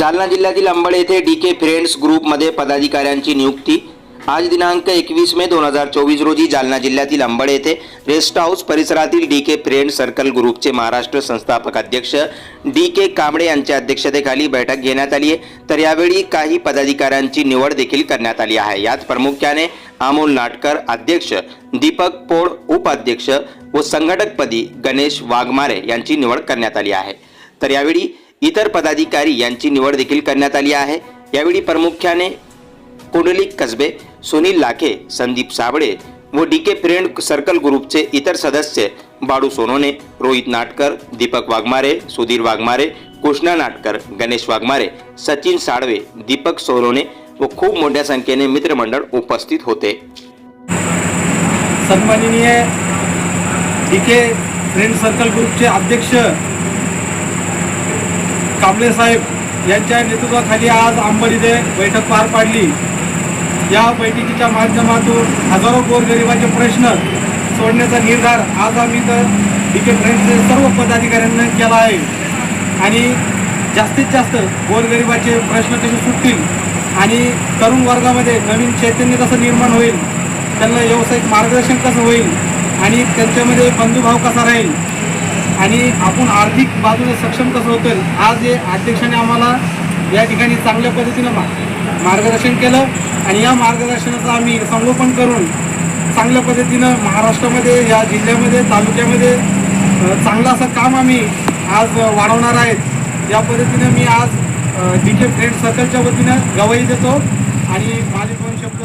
जालना जिल्ह्यातील अंबड येथे डी के फ्रेंड्स ग्रुपमध्ये पदाधिकाऱ्यांची नियुक्ती. आज दिनांक एकवीस मे दोन हजार चोवीस रोजी जालना जिल्ह्यातील अंबड येथे रेस्ट हाऊस परिसरातील डी के फ्रेंड सर्कल ग्रुपचे महाराष्ट्र संस्थापक अध्यक्ष डी के कांबळे यांच्या अध्यक्षतेखाली बैठक घेण्यात आली आहे. तर यावेळी काही पदाधिकाऱ्यांची निवड देखील करण्यात आली आहे. यात प्रामुख्याने अमोल नाटकर अध्यक्ष दीपक पोळ उपाध्यक्ष व संघटकपदी गणेश वाघमारे यांची निवड करण्यात आली आहे. तर यावेळी इतर पदाधिकारी यांची निवड देखील करण्यात आली आहे. यावेळी प्रामुख्याने कुंडलिक कसबे सुनील लाखे संदीप साबळे व डी के फ्रेंड सर्कल ग्रुपचे इतर सदस्य बाळू सोनोने रोहित नाटकर दीपक वाघमारे सुधीर वाघमारे कृष्णा नाटकर गणेश वाघमारे सचिन साळवे दीपक सोनोने व खूप मोठ्या संख्येने मित्रमंडळ उपस्थित होते. सन्माननीय डी के फ्रेंड सर्कल ग्रुपचे अध्यक्ष कांबळे साहेब यांच्या नेतृत्वाखाली आज अंबड इथे बैठक पार पाडली. या बैठकीच्या माध्यमातून हजारो गोरगरिबाचे प्रश्न सोडण्याचा निर्धार आज आम्ही तर डी के फ्रेंडचे सर्व पदाधिकाऱ्यांना केला आहे. आणि जास्तीत जास्त गोरगरिबाचे प्रश्न कसे सुटतील आणि तरुण वर्गामध्ये नवीन चैतन्य कसं निर्माण होईल त्यांना व्यावसायिक मार्गदर्शन कसं होईल आणि त्यांच्यामध्ये बंधुभाव कसा राहील आणि आपण आर्थिक बाजूने सक्षम कसं होतं आज हे अध्यक्षाने आम्हाला या ठिकाणी चांगल्या पद्धतीनं मा मार्गदर्शन केलं आणि या मार्गदर्शनाचं आम्ही संगोपन करून चांगल्या पद्धतीनं महाराष्ट्रामध्ये या जिल्ह्यामध्ये तालुक्यामध्ये चांगलं असं काम आम्ही आज वाढवणार आहेत. या पद्धतीनं मी आज डी के फ्रेंड सर्कलच्या वतीनं गवाही देतो. आणि माझे दोन शब्द